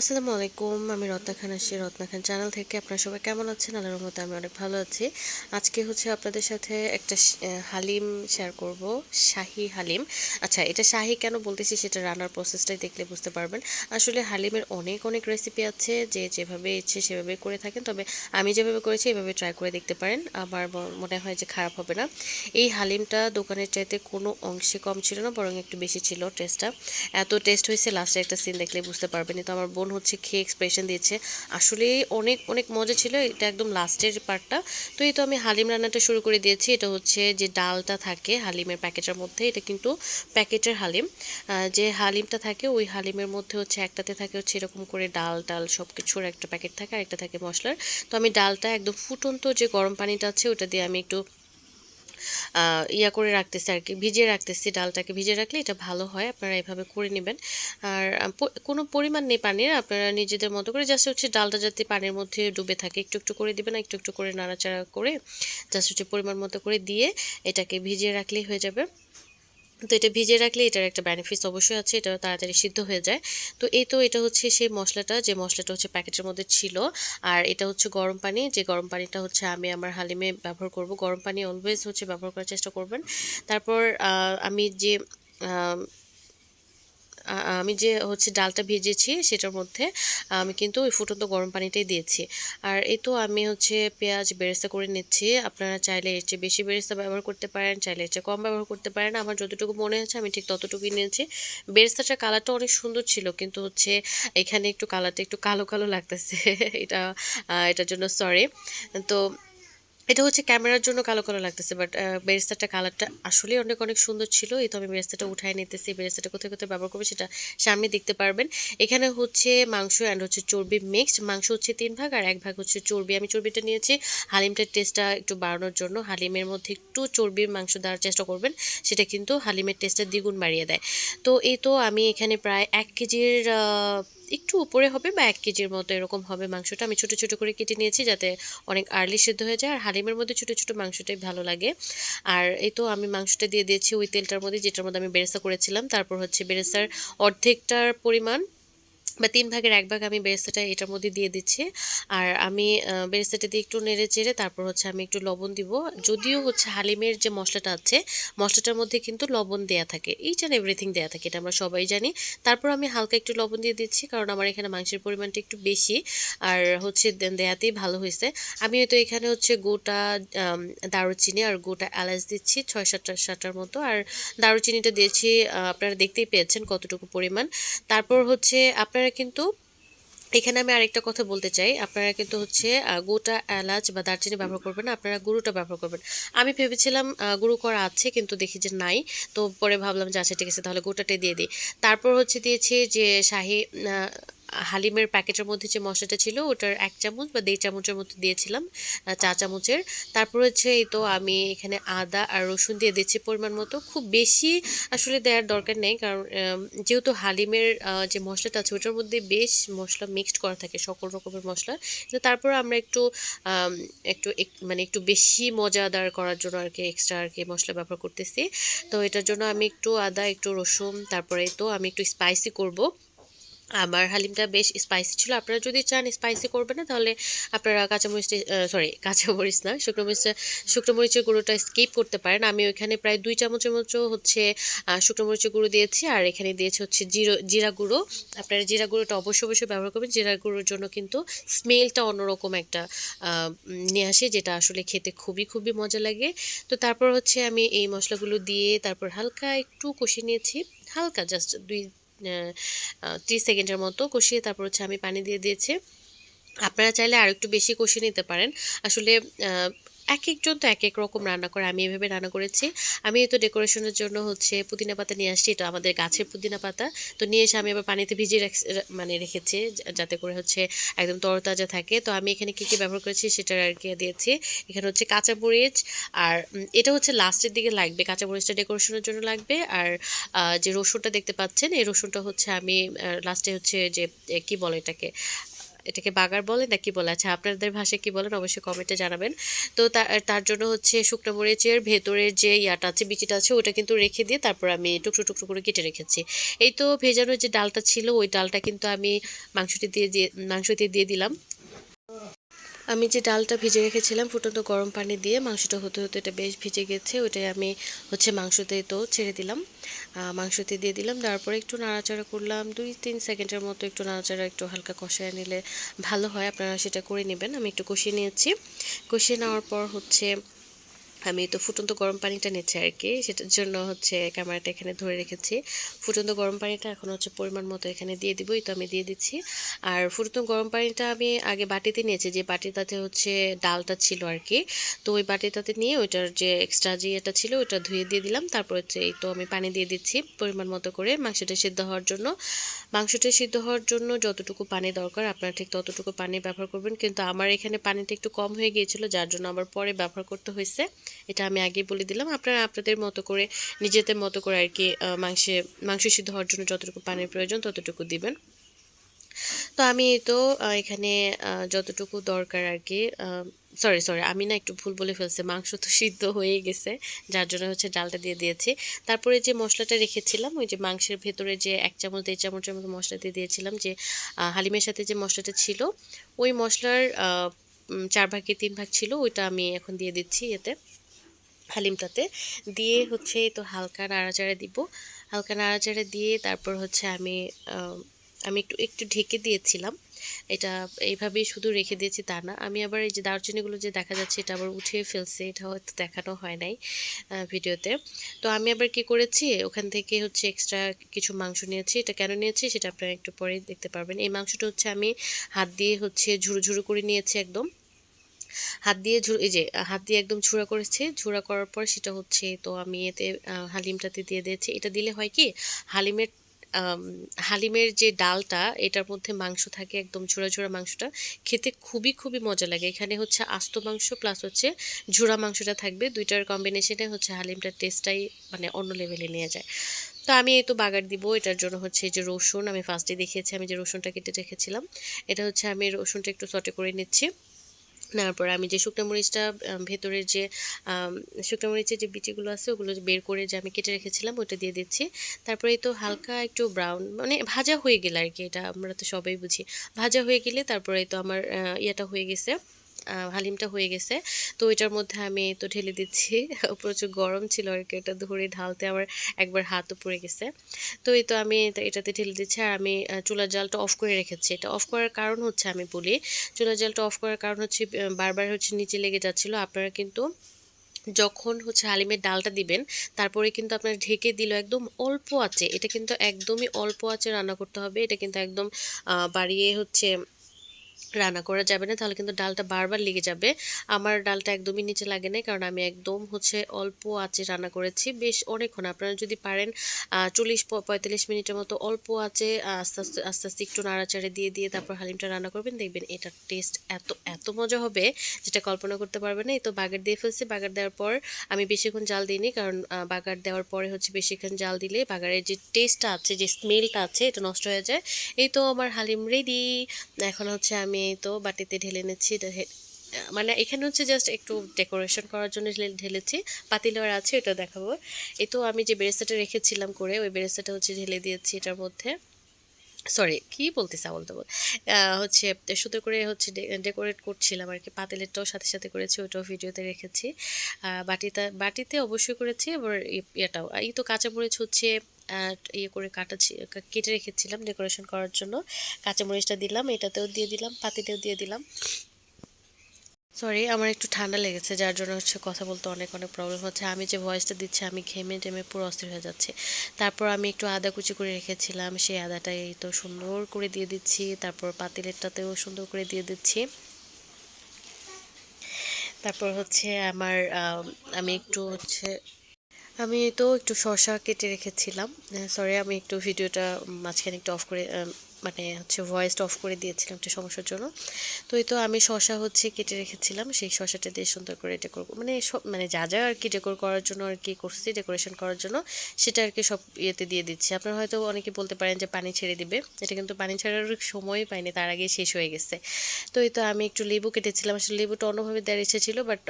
আসসালামু আলাইকুম, আমি রত্না খান আসছি রত্না খান চ্যানেল থেকে। আপনারা সবাই কেমন আছেন? আল্লাহর মতো আমি অনেক ভালো আছি। আজকে হচ্ছে আপনাদের সাথে একটা হালিম শেয়ার করব, শাহি হালিম। আচ্ছা এটা শাহি কেন বলতেছি সেটা রান্নার প্রসেসটাই দেখলে বুঝতে পারবেন। আসলে হালিমের অনেক অনেক রেসিপি আছে, যে যেভাবে ইচ্ছে সেভাবে করে থাকেন। তবে আমি যেভাবে করেছি, এভাবে ট্রাই করে দেখতে পারেন। আমার মনে হয় যে খারাপ হবে না। এই হালিমটা দোকানের চাইতে কোনো অংশে কম ছিল না, বরং একটু বেশি ছিল টেস্টটা এত টেস্ট হয়েছে লাস্টে একটা সিন দেখলে বুঝতে পারবেন তো আমার বোন হচ্ছে খেয়ে এক্সপ্রেশন দিয়েছে। আসলে অনেক অনেক মজা ছিল, এটা একদম লাস্টের পার্টটা তো এই তো আমি হালিম রান্নাটা শুরু করে দিয়েছি, এটা হচ্ছে যে ডালটা থাকে হালিমের প্যাকেটের মধ্যে, এটা কিন্তু প্যাকেটের হালিম। যে হালিমটা থাকে, ওই হালিমের মধ্যে হচ্ছে একটাতে থাকে হচ্ছে এরকম করে ডাল টাল সব কিছুর একটা প্যাকেট থাকে আর একটা থাকে মশলার। তো আমি ডালটা একদম ফুটন্ত যে গরম পানিটা আছে, ওটা দিয়ে আমি একটু ইয়া করে রাখতেছি আর কি ভিজিয়ে রাখতেছি ডালটাকে। ভিজিয়ে রাখলে এটা ভালো হয়, আপনারা এভাবে করে নেবেন। আর কোনো পরিমাণ নেই পানির, আপনারা নিজেদের মতো করে জাস্ট হচ্ছে ডালটা যাতে পানির মধ্যে ডুবে থাকে, একটু একটু করে দেবেন, একটু একটু করে নাড়াচাড়া করে জাস্ট হচ্ছে পরিমাণ মতো করে দিয়ে এটাকে ভিজিয়ে রাখলেই হয়ে যাবে। তো এটা ভিজিয়ে রাখলে এটার একটা বেনিফিটস অবশ্যই আছে এটা তাড়াতাড়ি সিদ্ধ হয়ে যায়। তো এই তো এটা হচ্ছে সেই মশলাটা, যে মশলাটা হচ্ছে প্যাকেটের মধ্যে ছিল। আর এটা হচ্ছে গরম পানি, যে গরম পানিটা হচ্ছে আমি আমার হালিমে ব্যবহার করব। গরম পানি অলওয়েজ হচ্ছে ব্যবহার করার চেষ্টা করবেন। তারপর আমি যে আমি যে হচ্ছে ডালটা ভেজেছি সেটার মধ্যে আমি কিন্তু ওই ফুটন্ত গরম পানিটাই দিয়েছি। আর এই তো আমি হচ্ছে পেঁয়াজ বেরেস্তা করে নিচ্ছি। আপনারা চাইলে এর চেয়ে বেশি বেরেস্তা ব্যবহার করতে পারেন, চাইলে এর চেয়ে কম ব্যবহার করতে পারেন। আমার যতটুকু মনে হচ্ছে আমি ঠিক ততটুকুই নিয়েছি। বেরেস্তাটার কালারটা অনেক সুন্দর ছিল, কিন্তু হচ্ছে এখানে একটু কালারটা একটু কালো কালো লাগতেছে। এটা এটার জন্য সরি তো এটা হচ্ছে ক্যামেরার জন্য কালো কালো লাগতেছে বাট বেরেস্তাটা কালারটা আসলে অনেক অনেক সুন্দর ছিল। এই তো আমি বেরেস্তাটা উঠাই নিতেছি। বেরেস্তাটা কোথায় কোথায় ব্যবহার করব সেটা সামনে দেখতে পারবেন। এখানে হচ্ছে মাংস অ্যান্ড হচ্ছে চর্বি মিক্সড মাংস হচ্ছে তিন ভাগ আর এক ভাগ হচ্ছে চর্বি। আমি চর্বিটা নিয়েছি। হালিমটার টেস্টটা একটু বাড়ানোর জন্য। হালিমের মধ্যে একটু চর্বির মাংস দেওয়ার চেষ্টা করবেন। সেটা কিন্তু হালিমের টেস্টটা দ্বিগুণ বাড়িয়ে দেয়। তো এই তো আমি এখানে প্রায় এক কেজির একটু উপরে হবে বা এক কেজির মতো এরকম হবে মাংসটা। আমি ছোটো ছোটো করে কেটে নিয়েছি যাতে অনেক আর্লি সেদ্ধ হয়ে যায়। আর হালিমের মধ্যে ছোটো ছোটো মাংসটাই ভালো লাগে। আর এই তো আমি মাংসটা দিয়ে দিয়েছি ওই তেলটার মধ্যে, যেটার মধ্যে আমি বেরেসা করেছিলাম। তারপর হচ্ছে বেরেসার অর্ধেকটার পরিমাণ বা তিন ভাগের এক ভাগ আমি বেরেস্তাটা এটার মধ্যে দিয়ে দিচ্ছি। আর আমি বেরেস্তাটা দিয়ে একটু নেড়ে চেড়ে তারপর হচ্ছে আমি একটু লবণ দিব। যদিও হচ্ছে হালিমের যে মশলাটা আছে, মশলাটার মধ্যে কিন্তু লবণ দেয়া থাকে। ইচ অ্যান্ড এভরিথিং দেয়া থাকে, এটা আমরা সবাই জানি। তারপর আমি হালকা একটু লবণ দিয়ে দিচ্ছি, কারণ আমার এখানে মাংসের পরিমাণটা একটু বেশি। আর হচ্ছে দেয়াতেই ভালো হয়েছে। আমি হয়তো এখানে হচ্ছে গোটা দারুচিনি আর গোটা এলাচ দিচ্ছি ছয় সাতটা সাতটার মতো। আর দারুচিনিটা দিয়েছি আপনারা দেখতেই পেয়েছেন কতটুকু পরিমাণ। তারপর হচ্ছে আপনারা কিন্তু, এখানে আমি আরেকটা কথা বলতে চাই। আপনারা কিন্তু হচ্ছে গোটা এলাচ বা দারচিনি ব্যবহার করবেন না, আপনারা গুরুটা ব্যবহার করবেন। আমি ভেবেছিলাম গুঁড়ো করা আছে কিন্তু দেখি যে নাই, তো পরে ভাবলাম যে আচ্ছা ঠিক আছে, তাহলে গোটাটাই দিয়ে দিই। তারপর হচ্ছে দিয়েছি যে শাহি হালিমের প্যাকেটের মধ্যে যে মশলাটা ছিল, ওটার এক চামচ বা দেড় চামচের মতো দিয়েছিলাম চা চামচের। তারপর হচ্ছে এই তো আমি এখানে আদা আর রসুন দিয়ে দিচ্ছি পরিমাণ মতো। খুব বেশি আসলে দেওয়ার দরকার নেই, কারণ যেহেতু হালিমের যে মশলাটা আছে, ওটার মধ্যে বেশ মশলা মিক্সড করা থাকে, সকল রকমের মশলা। তারপর আমরা একটু একটু মানে একটু বেশি মজাদার করার জন্য আর কি এক্সট্রা আর কি মশলা ব্যবহার করতেছি। তো এটার জন্য আমি একটু আদা, একটু রসুন, তারপরে তো আমি একটু স্পাইসি করব। আমার হালিমটা বেশ স্পাইসি ছিল। আপনারা যদি চান স্পাইসি করবেন না, তাহলে আপনারা কাঁচামরিচটা সরি কাঁচামরিচ না, শুকনো মরিচটা শুকনো মরিচের গুঁড়োটা স্কিপ করতে পারেন। আমি ওইখানে প্রায় দুই চামচের মতো হচ্ছে শুকনো মরিচের গুঁড়ো দিয়েছি, আর এখানে দিয়েছি হচ্ছে জিরো জিরা গুঁড়ো। আপনারা জিরা গুঁড়োটা অবশ্যই অবশ্যই ব্যবহার করবেন। জিরা গুঁড়োর জন্য কিন্তু স্মেলটা অন্যরকম একটা নিয়ে আসে, যেটা আসলে খেতে খুবই খুবই মজা লাগে। তো তারপর হচ্ছে আমি এই মশলাগুলো দিয়ে তারপর হালকা একটু কষিয়ে নিয়েছি। হালকা জাস্ট দুই ত্রিশ সেকেন্ডের মতো কষিয়ে তারপর হচ্ছে আমি পানি দিয়ে দিয়েছি। আপনারা চাইলে আর একটু বেশি কষিয়ে নিতে পারেন। আসলে এক একজন তো এক এক রকম রান্না করে, আমি এভাবে রান্না করেছি। আমি তো ডেকোরেশনের জন্য হচ্ছে পুদিনা পাতা নিয়ে আসছি, এটা আমাদের গাছের পুদিনা পাতা। তো নিয়ে এসে আমি আবার পানিতে ভিজিয়ে রাখ মানে রেখেছি যাতে করে হচ্ছে একদম তরতাজা থাকে। তো আমি এখানে কী কী ব্যবহার করেছি সেটা আর কি দিয়েছি। এখানে হচ্ছে কাঁচা মরিচ আর এটা হচ্ছে লাস্টের দিকে লাগবে, কাঁচা মরিচটা ডেকোরেশনের জন্য লাগবে। আর যে রসুনটা দেখতে পাচ্ছেন, এই রসুনটা হচ্ছে আমি লাস্টে হচ্ছে যে কি বলে এটাকে? এটাকে বাগার বলে না কি বলে? আচ্ছা আপনাদের ভাষায় কি বলেন? অবশ্যই কমেন্টে জানাবেন। তো তার জন্য হচ্ছে শুকনো মরিচের ভেতরের যে ইয়াটা আছে, বিচিটা আছে, ওটা কিন্তু রেখে দিয়ে তারপর আমি টুকরো টুকরো করে কেটে রেখেছি। এই তো ভেজানোর যে ডালটা ছিল, ওই ডালটা কিন্তু আমি মাংসটি দিয়ে দিয়ে, মাংসটি দিয়ে দিলাম। আমি যে ডালটা ভিজে রেখেছিলাম ফুটন্ত গরম পানি দিয়ে মাংসটা হতে হতে এটা বেশ ভিজে গেছে, ওটাই আমি হচ্ছে মাংসতে তো ছেড়ে দিলাম। মাংসতে দিয়ে দিলাম তারপরে একটু নাড়াচাড়া করলাম, দুই তিন সেকেন্ডের মতো একটু নাড়াচাড়া, একটু হালকা কষায় নিলে ভালো হয়, আপনারা সেটা করে নেবেন, আমি একটু কষিয়ে নিয়েছি। কষিয়ে নেওয়ার পর হচ্ছে আমি তো ফুটন্ত গরম পানিটা নিচ্ছি আর কি সেটার জন্য হচ্ছে ক্যামেরাটা এখানে ধরে রেখেছি। ফুটন্ত গরম পানিটা এখন হচ্ছে পরিমাণ মতো এখানে দিয়ে দিবই, তো আমি দিয়ে দিচ্ছি। আর ফুটন্ত গরম পানিটা আমি আগে বাটিতে নিয়েছি, যে বাটিটাতে হচ্ছে ডালটা ছিল আর কি তো ওই বাটিটাতে নিয়ে ওইটার যে এক্সট্রা যে এটা ছিল, ওইটা ধুয়ে দিয়ে দিলাম। তারপর হচ্ছে এই তো আমি পানি দিয়ে দিচ্ছি পরিমাণ মতো করে মাংসটা সিদ্ধ হওয়ার জন্য। মাংসটা সিদ্ধ হওয়ার জন্য যতটুকু পানি দরকার, আপনারা ঠিক ততটুকু পানি ব্যবহার করবেন। কিন্তু আমার এখানে পানিটা একটু কম হয়ে গিয়েছিল, যার জন্য আবার পরে ব্যবহার করতে হয়েছে। এটা আমি আগেই বলে দিলাম। আপনারা আপনাদের মতো করে, নিজেদের মতো করে আর কি মাংসে, মাংস সিদ্ধ হওয়ার জন্য যতটুকু পানির প্রয়োজন ততটুকু দিবেন। তো আমি তো এখানে যতটুকু দরকার আর কি সরি সরি আমি না একটু ভুল বলে ফেলছি, মাংস তো সিদ্ধ হয়ে গেছে, যার জন্য হচ্ছে ডালটা দিয়ে দিয়েছি। তারপরে যে মশলাটা রেখেছিলাম, ওই যে মাংসের ভেতরে যে এক চামচ, দেড় চামচের মতো মশলা দিয়ে দিয়েছিলাম, যে হালিমের সাথে যে মশলাটা ছিল, ওই মশলার চার ভাগে তিন ভাগ ছিল, ওইটা আমি এখন দিয়ে দিচ্ছি এতে। হালিমটাতে। দিয়ে হচ্ছে তো হালকা নাড়াচাড়া দিব। হালকা নাড়াচাড়া দিয়ে তারপর হচ্ছে আমি আমি একটু একটু ঢেকে দিয়েছিলাম। এটা এইভাবেই শুধু রেখে দিয়েছি তা না। আমি আবার এই যে দারচিনিগুলো যে দেখা যাচ্ছে এটা আবার উঠিয়ে ফেলছে, এটা হয়তো দেখানো হয় নাই ভিডিওতে। তো আমি আবার কি করেছি, ওখান থেকে হচ্ছে এক্সট্রা কিছু মাংস নিয়েছি। এটা কেন নিয়েছি সেটা আপনারা একটু পরে দেখতে পারবেন। এই মাংসটা হচ্ছে আমি হাত দিয়ে হচ্ছে ঝুরু ঝুরু করে নিয়েছি একদম। হাত দিয়ে এই যে হাত দিয়ে একদম ছুড়া করেছে। ছুড়া করার পর সেটা হচ্ছে, তো আমি এতে হালিমটাতে দিয়ে দিয়েছি। এটা দিলে হয় কি, হালিমের হালিমের যে ডালটা, এটার মধ্যে মাংস থাকে, একদম ঝোড়া ঝোড়া মাংসটা। খেতে খুবই খুবই মজা লাগে। এখানে হচ্ছে আস্ত মাংস প্লাস হচ্ছে ঝোড়া মাংসটা থাকবে। দুইটার কম্বিনেশনে হচ্ছে হালিমটার টেস্টটাই মানে অন্য লেভেলে নিয়ে যায়। তো আমি এই তো বাগার দিব। এটার জন্য হচ্ছে যে রসুন, আমি ফার্স্টে দেখিয়েছি, আমি যে রসুনটা কেটে রেখেছিলাম। এটা হচ্ছে আমি রসুনটা একটু সটে করে নিচ্ছি। নেওয়ার পর আমি যে শুকনো মরিচটা ভেতরের যে শুকনো মরিচের যে বিচিগুলো আছে, ওগুলো বের করে যে আমি কেটে রেখেছিলাম, ওটা দিয়ে দিচ্ছি। তারপরে তো হালকা একটু ব্রাউন মানে ভাজা হয়ে গেলে আর কি, এটা আমরা তো সবাই বুঝি। ভাজা হয়ে গেলে তারপরে তো আমার ইয়েটা হয়ে গেছে। হালিমটা হয়ে গেছে। তো ওইটার মধ্যে আমি তো ঢেলে দিচ্ছি। প্রচুর গরম ছিল আর কি, এটা ধরে ঢালতে আমার একবার হাতও পড়ে গেছে। তো এই তো আমি এটাতে ঢেলে দিচ্ছি আর আমি চুলার জালটা অফ করে রেখেছি। এটা অফ করার কারণ হচ্ছে আমি বলি, চুলার জালটা অফ করার কারণ হচ্ছে বারবার হচ্ছে নিচে লেগে যাচ্ছিল। আপনারা কিন্তু যখন হচ্ছে হালিমের ডালটা দিবেন, তারপরে কিন্তু আপনার ঢেকে দিল একদম অল্প আছে এটা কিন্তু একদমই অল্প আছে রান্না করতে হবে। এটা কিন্তু একদম বাড়িয়ে হচ্ছে রান্না করা যাবে না, তাহলে কিন্তু ডালটা বারবার লেগে যাবে। আমার ডালটা একদমই নিচে লাগে নাই, কারণ আমি একদম হচ্ছে অল্প আঁচে রান্না করেছি। বেশ অনেকক্ষণ, আপনারা যদি পারেন চল্লিশ পঁয়তাল্লিশ মিনিটের মতো অল্প আঁচে আস্তে আস্তে আস্তে আস্তে একটু নাড়াচাড়ে দিয়ে দিয়ে তারপর হালিমটা রান্না করবেন। দেখবেন এটার টেস্ট এত এত মজা হবে যেটা কল্পনা করতে পারবে না। এই তো বাগার দিয়ে ফেলছি। বাগার দেওয়ার পর আমি বেশিক্ষণ জাল দিইনি কারণ বাগার দেওয়ার পরে হচ্ছে বেশিক্ষণ জাল দিলে বাগারের যে টেস্টটা আছে, যে স্মেলটা আছে, এটা নষ্ট হয়ে যায়। এই তো আমার হালিম রেডি এখন হচ্ছে আমি তো বাটিতে ঢেলে নিচ্ছি মানে এখানে হচ্ছে জাস্ট একটু ডেকোরেশন করার জন্য ঢেলেছি। পাতিলার আছে, এটা দেখাবো। এই তো আমি যে বেরেস্তাটা রেখেছিলাম করে, ওই বেরেস্তাটা হচ্ছে ঢেলে দিয়েছি এটার মধ্যে। সরি কি বলতেছে বলতে বল হচ্ছে সুন্দর করে হচ্ছে ডেকোরেট করছিলাম আর কি। পাতিলেরটাও সাথে সাথে করেছি ওইটাও ভিডিওতে রেখেছি। বাটিতে বাটিতে অবশ্যই করেছি, এবার ইয়েটাও। এই তো কাঁচামরিচ হচ্ছে ইয়ে করে কাটা কেটে রেখেছিলাম ডেকোরেশন করার জন্য। কাঁচামরিচটা দিলাম, এটাতেও দিয়ে দিলাম, পাতিতেও দিয়ে দিলাম। সরি আমার একটু ঠান্ডা লেগেছে, যার জন্য হচ্ছে কথা বলতে অনেক অনেক প্রবলেম হচ্ছে। আমি যে ভয়েসটা দিচ্ছি, আমি ঘেমে টেমে পুরো অস্থির হয়ে যাচ্ছে। তারপর আমি একটু আদা কুচি করে রেখেছিলাম, সেই আদাটা এই তো সুন্দর করে দিয়ে দিচ্ছি। তারপর পাতিলেরটাতেও সুন্দর করে দিয়ে দিচ্ছি। তারপর হচ্ছে আমার আমি একটু হচ্ছে আমি তো একটু শশা কেটে রেখেছিলাম। সরি আমি একটু ভিডিওটা মাঝখানে একটু অফ করে মানে হচ্ছে ভয়েসটা অফ করে দিয়েছিলাম একটা সমস্যার জন্য। তো এই তো আমি শশা হচ্ছে কেটে রেখেছিলাম, সেই শশাটা দিয়ে সুন্দর করে ডেকোর মানে সব মানে যা যা আর কি ডেকোর করার জন্য আর কি করছি ডেকোরেশন করার জন্য, সেটা আর কি সব ইয়েতে দিয়ে দিচ্ছি। আপনারা হয়তো অনেকে বলতে পারেন যে পানি ছেড়ে দিবে, এটা কিন্তু পানি ছাড়ার সময় পাইনি, তার আগে শেষ হয়ে গেছে। তো এই তো আমি একটু লেবু কেটেছিলাম, আসলে লেবুটা অন্যভাবে দেওয়ার ইচ্ছে ছিল বাট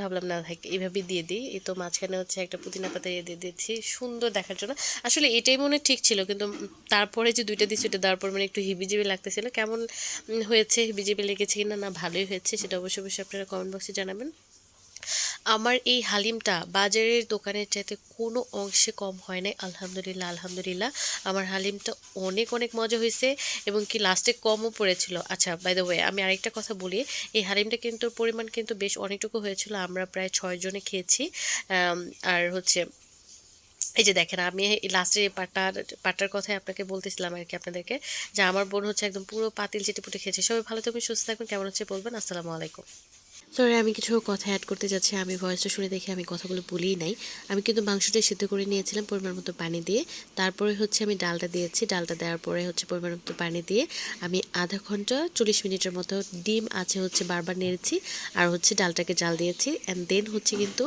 ভাবলাম না থাকে, এইভাবেই দিয়ে দিই। এই তো মাঝখানে হচ্ছে একটা পুদিনা পাতা দিয়ে দিয়ে দিচ্ছি, সুন্দর দেখার জন্য। আসলে এটাই মনে ঠিক ছিল, কিন্তু তারপরে যে দুইটা দিচ্ছি, ওটা দেওয়ার পর মানে একটু হিবিজিবি লাগতেছিল। কেমন হয়েছে? হিবিজিবি লেগেছে কিনা? না, ভালোই হয়েছে। সেটা অবশ্যই অবশ্যই আপনারা কমেন্ট বক্সে জানাবেন। আমার এই হালিমটা বাজারের দোকানের চাইতে কোনো অংশে কম হয় নাই। আলহামদুলিল্লাহ আলহামদুলিল্লাহ। আমার হালিমটা অনেক অনেক মজা হয়েছে এবং কি লাস্টে কমও পড়েছিল। আচ্ছা বাই দ্য ওয়ে আমি আরেকটা কথা বলি। এই হালিমটা কিন্তু, পরিমাণ কিন্তু বেশ অনেকটুকু হয়েছিল। আমরা প্রায় ছয় জনে খেয়েছি। আর হচ্ছে এই যে দেখেন, আমি লাস্টের পাটার পাটার কথাই আপনাকে বলতেছিলাম আর কি আপনাদেরকে যে আমার বোন হচ্ছে একদম পুরো পাতিল চেটে পুটে খেয়েছে। সবাই ভালো থাকবেন, সুস্থ থাকবেন, কেমন হচ্ছে বলবেন? আসসালামু আলাইকুম। সরি আমি কিছু কথা অ্যাড করতে যাচ্ছি। আমি ভয়েসটা শুনে দেখে, আমি কথাগুলো বলিই নাই। আমি কিন্তু মাংসটা সিদ্ধ করে নিয়েছিলাম পরিমাণ মতো পানি দিয়ে। তারপরে হচ্ছে আমি ডালটা দিয়েছি। ডালটা দেওয়ার পরে হচ্ছে পরিমাণ মতো পানি দিয়ে আমি আধা ঘণ্টা চল্লিশ মিনিটের মতো ডিম আছে হচ্ছে বারবার নেড়েছি আর হচ্ছে ডালটাকে জাল দিয়েছি। অ্যান্ড দেন হচ্ছে কিন্তু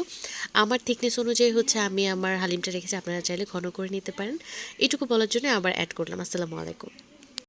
আমার থিকনেস অনুযায়ী হচ্ছে আমি আমার হালিমটা রেখেছি। আপনারা চাইলে ঘন করে নিতে পারেন। এটুকু বলার জন্য আবার অ্যাড করলাম। আসসালামু আলাইকুম।